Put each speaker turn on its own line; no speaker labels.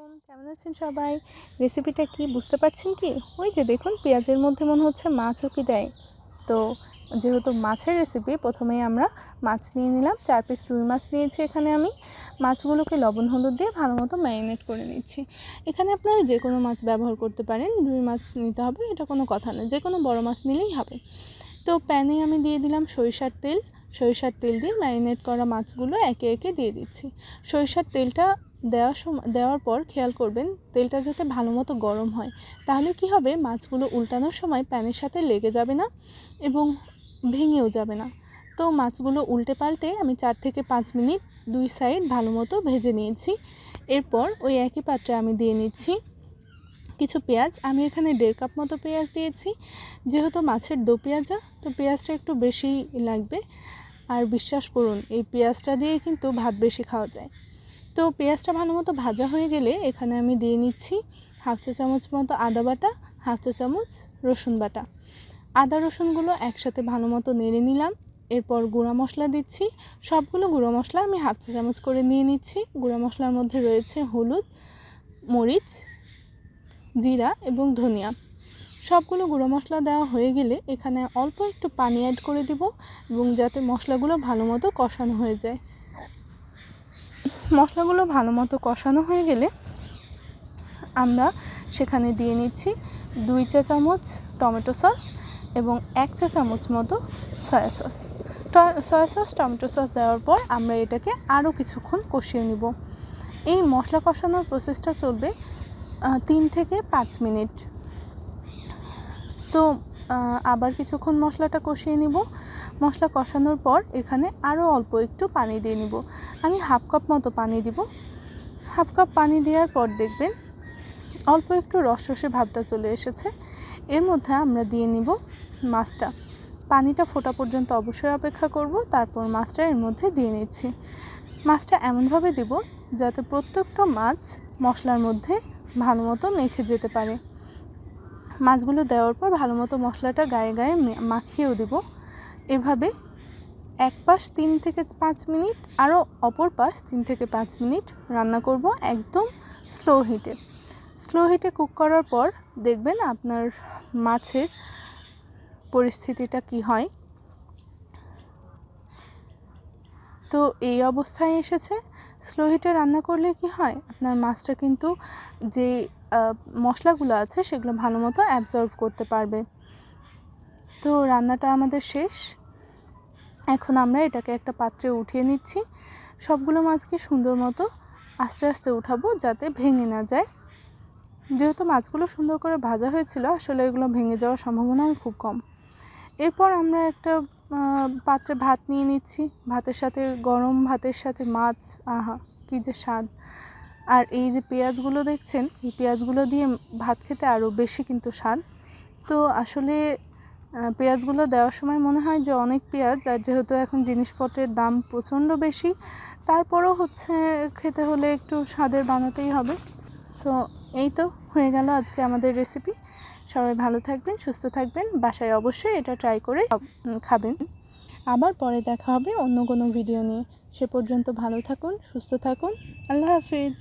আলাইকুম কেমন আছেন সবাই? রেসিপিটা কি বুঝতে পারছেন কি? ওই যে দেখুন, পেঁয়াজের মধ্যে মনে হচ্ছে মাছও কি দেয়। তো যেহেতু মাছের রেসিপি প্রথমেই আমরা মাছ নিয়ে নিলাম। চার পিস রুই মাছ নিয়েছি এখানে আমি। মাছগুলোকে লবণ হলুদ দিয়ে ভালো মতো ম্যারিনেট করে নিচ্ছি। এখানে আপনারা যে কোনো মাছ ব্যবহার করতে পারেন। রুই মাছ নিতে হবে, এটা কোনো কথা না যে কোনো বড় মাছ নিলেই হবে। তো প্যানে আমি দিয়ে দিলাম সরিষার তেল। সরিষার তেল দিয়ে ম্যারিনেট করা মাছগুলো একে একে দিয়ে দিচ্ছি। সরিষার তেলটা দেওয়ার সময় দেওয়ার পর খেয়াল করবেন তেলটা যাতে ভালো মতো গরম হয়। তাহলে কি হবে? মাছগুলো উল্টানোর সময় প্যানের সাথে লেগে যাবে না এবং ভেঙেও যাবে না। তো মাছগুলো উল্টে পাল্টে আমি চার থেকে পাঁচ মিনিট দুই সাইড ভালো মতো ভেজে নিয়েছি। এরপর ওই একই পাত্রে আমি দিয়ে নিচ্ছি কিছু পেঁয়াজ। আমি এখানে দেড় কাপ মতো পেঁয়াজ দিয়েছি। যেহেতু মাছের দো পেঁয়াজা, তো পেঁয়াজটা একটু বেশি লাগবে। আর বিশ্বাস করুন, এই পেঁয়াজটা দিয়ে কিন্তু ভাত বেশি খাওয়া যায়। তো পেঁয়াজটা ভালো মতো ভাজা হয়ে গেলে এখানে আমি দিয়ে নিচ্ছি হাফ চা চামচ মতো আদা বাটা, হাফ চা চামচ রসুন বাটা। আদা, রসুনগুলো একসাথে ভালো মতো নেড়ে নিলাম। এরপর গুঁড়া মশলা দিচ্ছি। সবগুলো গুঁড়ো মশলা আমি হাফ চা চামচ করে নিয়ে নিচ্ছি। গুঁড়া মশলার মধ্যে রয়েছে হলুদ, মরিচ, জিরা এবং ধনিয়া। সবগুলো গুঁড়ো মশলা দেওয়া হয়ে গেলে এখানে অল্প একটু পানি অ্যাড করে দিব এবং যাতে মশলাগুলো ভালো মতো কষানো হয়ে যায়। মশলাগুলো ভালো মতো কষানো হয়ে গেলে আমরা সেখানে দিয়ে নিচ্ছি দুই চা চামচ টমেটো সস এবং এক চা চামচ মতো soya sauce. Soya sauce, tomato sauce দেওয়ার পর আমরা এটাকে আরও কিছুক্ষণ কষিয়ে নিব। এই মশলা কষানোর প্রসেসটা চলবে তিন থেকে পাঁচ মিনিট। তো আবার কিছুক্ষণ মশলাটা কষিয়ে নিব। মশলা কষানোর পর এখানে আরও অল্প একটু পানি দিয়ে নিব। আমি হাফ কাপ মতো পানি দিব। হাফ কাপ পানি দেওয়ার পর দেখবেন অল্প একটু রসরসে ভাবটা চলে এসেছে। এর মধ্যে আমরা দিয়ে নিব মাছটা। পানিটা ফোটা পর্যন্ত অবশ্যই অপেক্ষা করব, তারপর মাছটা এর মধ্যে দিয়ে নিচ্ছি। মাছটা এমনভাবে দিব যাতে প্রত্যেকটা মাছ মশলার মধ্যে ভালো মতো মেখে যেতে পারে। মাছগুলো দেওয়ার পর ভালো মতো মশলাটা গায়ে গায়ে মাখিয়েও দিব। এভাবে এক পাশ তিন থেকে পাঁচ মিনিট আরও অপর পাশ তিন থেকে পাঁচ মিনিট রান্না করব একদম স্লো হিটে স্লো হিটে কুক করার পর দেখবেন আপনার মাছের পরিস্থিতিটা কি হয়। তো এই অবস্থায় এসেছে। স্লো হিটে রান্না করলে কি হয়? আপনার মাছটা কিন্তু যে মশলাগুলো আছে সেগুলো ভালো মতো অ্যাবজর্ভ করতে পারবে। তো রান্নাটা আমাদের শেষ। এখন আমরা এটাকে একটা পাত্রে উঠিয়ে নিচ্ছি। সবগুলো মাছকে সুন্দর মতো আস্তে আস্তে উঠাবো যাতে ভেঙে না যায়। যেহেতু মাছগুলো সুন্দর করে ভাজা হয়েছিল, আসলে এগুলো ভেঙে যাওয়ার সম্ভাবনাও খুব কম। এরপর আমরা একটা পাত্রে ভাত নিয়ে নিচ্ছি। ভাতের সাথে, গরম ভাতের সাথে মাছ, আহা, কী যে স্বাদ। আর এই যে পেঁয়াজগুলো দেখছেন, এই পেঁয়াজগুলো দিয়ে ভাত খেতে আরও বেশি কিন্তু স্বাদ। তো আসলে পেঁয়াজগুলো দেওয়ার সময় মনে হয় যে অনেক পেঁয়াজ, আর যেহেতু এখন জিনিসপত্রের দাম প্রচণ্ড বেশি, তারপরও হচ্ছে খেতে হলে একটু স্বাদের বানাতেই হবে। তো এই তো হয়ে গেল আজকে আমাদের রেসিপি সবাই ভালো থাকবেন, সুস্থ থাকবেন, বাসায় অবশ্যই এটা ট্রাই করে খাবেন। আবার পরে দেখা হবে অন্য কোনো ভিডিও নিয়ে। সে পর্যন্ত ভালো থাকুন, সুস্থ থাকুন। আল্লাহ হাফিজ।